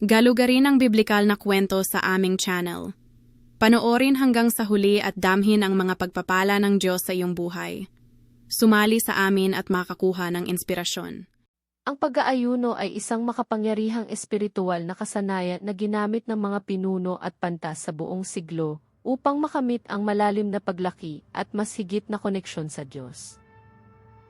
Galugarin ang biblikal na kwento sa aming channel. Panoorin hanggang sa huli at damhin ang mga pagpapala ng Diyos sa iyong buhay. Sumali sa amin at makakuha ng inspirasyon. Ang pag-aayuno ay isang makapangyarihang espiritual na kasanayan na ginamit ng mga pinuno at pantas sa buong siglo upang makamit ang malalim na paglaki at mas higit na koneksyon sa Diyos.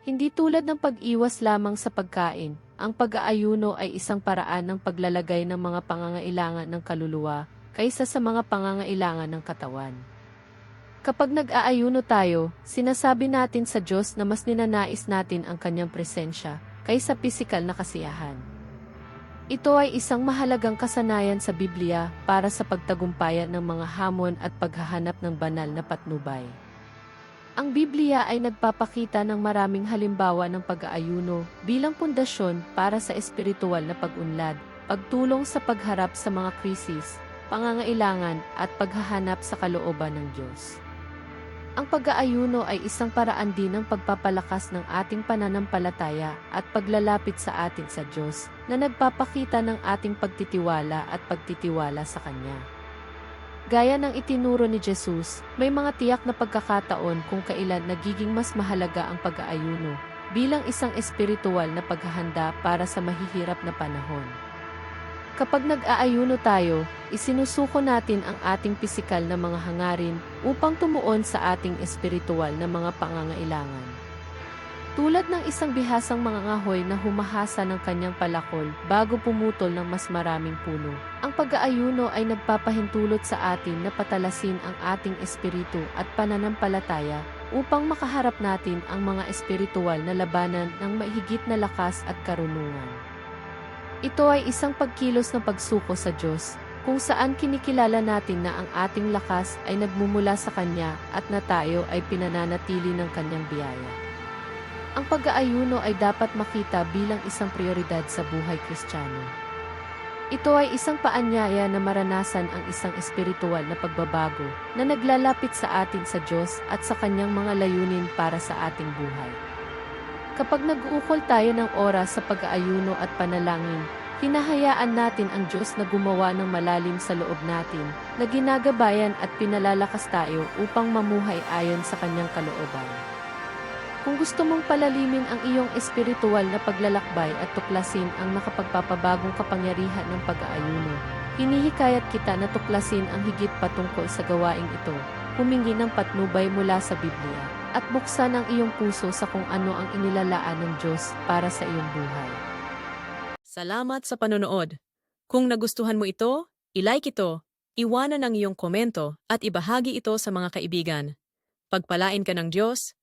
Hindi tulad ng pag-iwas lamang sa pagkain, ang pag-aayuno ay isang paraan ng paglalagay ng mga pangangailangan ng kaluluwa kaysa sa mga pangangailangan ng katawan. Kapag nag-aayuno tayo, sinasabi natin sa Diyos na mas ninanais natin ang kanyang presensya kaysa pisikal na kasiyahan. Ito ay isang mahalagang kasanayan sa Biblia para sa pagtagumpayan ng mga hamon at paghahanap ng banal na patnubay. Ang Biblia ay nagpapakita ng maraming halimbawa ng pag-aayuno bilang pundasyon para sa espiritual na pag-unlad, pagtulong sa pagharap sa mga krisis, pangangailangan at paghahanap sa kalooban ng Diyos. Ang pag-aayuno ay isang paraan din ng pagpapalakas ng ating pananampalataya at paglalapit sa atin sa Diyos na nagpapakita ng ating pagtitiwala at pagtitiwala sa Kanya. Gaya ng itinuro ni Jesus, may mga tiyak na pagkakataon kung kailan nagiging mas mahalaga ang pag-aayuno bilang isang espiritual na paghahanda para sa mahihirap na panahon. Kapag nag-aayuno tayo, isinusuko natin ang ating pisikal na mga hangarin upang tumuon sa ating espiritual na mga pangangailangan. Tulad ng isang bihasang mga ngahoy na humahasa ng kanyang palakol bago pumutol ng mas maraming puno, ang pag-aayuno ay nagpapahintulot sa atin na patalasin ang ating espiritu at pananampalataya upang makaharap natin ang mga espiritual na labanan ng maihigit na lakas at karunungan. Ito ay isang pagkilos ng pagsuko sa Diyos, kung saan kinikilala natin na ang ating lakas ay nagmumula sa Kanya at na tayo ay pinananatili ng Kanyang biyaya. Ang pag-aayuno ay dapat makita bilang isang prioridad sa buhay kristyano. Ito ay isang paanyaya na maranasan ang isang espiritual na pagbabago na naglalapit sa atin sa Diyos at sa Kanyang mga layunin para sa ating buhay. Kapag nag-uukol tayo ng oras sa pag-aayuno at panalangin, hinahayaan natin ang Diyos na gumawa ng malalim sa loob natin, na ginagabayan at pinalalakas tayo upang mamuhay ayon sa Kanyang kalooban. Kung gusto mong palalimin ang iyong espiritual na paglalakbay at tuklasin ang nakapagpapabagong kapangyarihan ng pag-aayuno, hinihikayat kita na tuklasin ang higit patungkol sa gawaing ito, humingi ng patnubay mula sa Biblia, at buksan ang iyong puso sa kung ano ang inilalaan ng Diyos para sa iyong buhay. Salamat sa panonood. Kung nagustuhan mo ito, ilike ito, iwanan ang iyong komento at ibahagi ito sa mga kaibigan. Pagpalain ka ng Diyos,